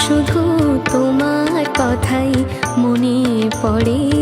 শুধু তোমার কথাই মনে পড়ে।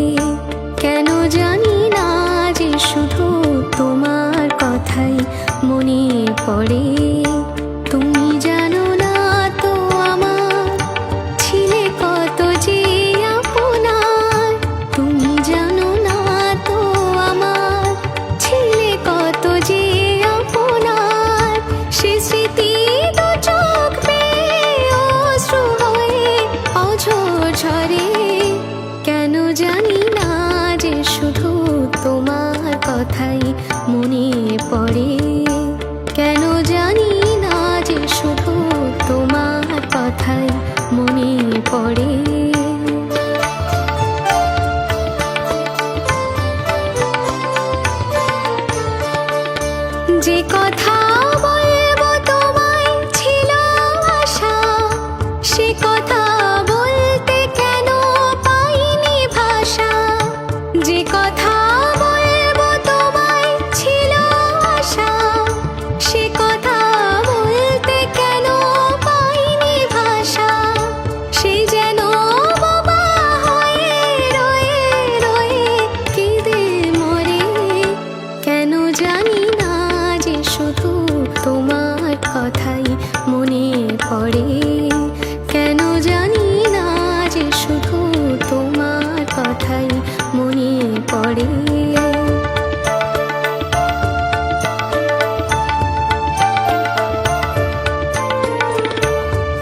这个。শুধু তোমার কথাই মনে পড়ে। কেন জানি না যে শুধু তোমার কথাই মনে পড়ে।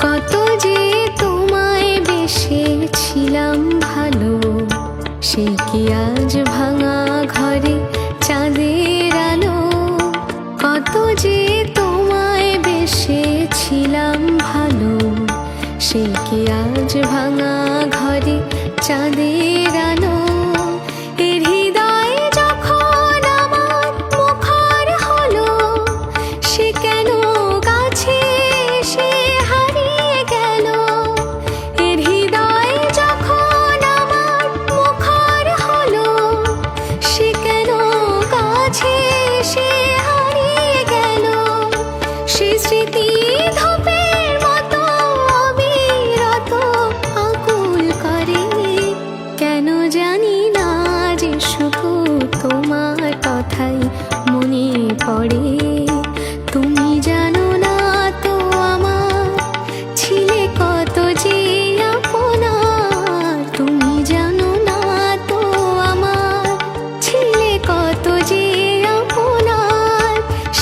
কত যে তোমায় বেসেছিলাম ভালো, সে কি আজ ভাঙা ঘরে চাঁদের আলো কত যে তোমায় বেসেছিলাম ভালো সে কি আজ ভাঙা ঘরে চাঁদের আলো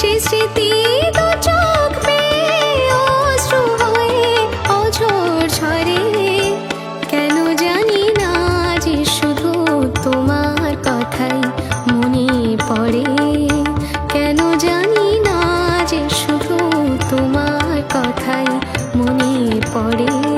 স্মৃতি কেন জানি না যে শুধু তোমার কথাই মনে পড়ে। কেন জানি না যে শুধু তোমার কথাই মনে পড়ে।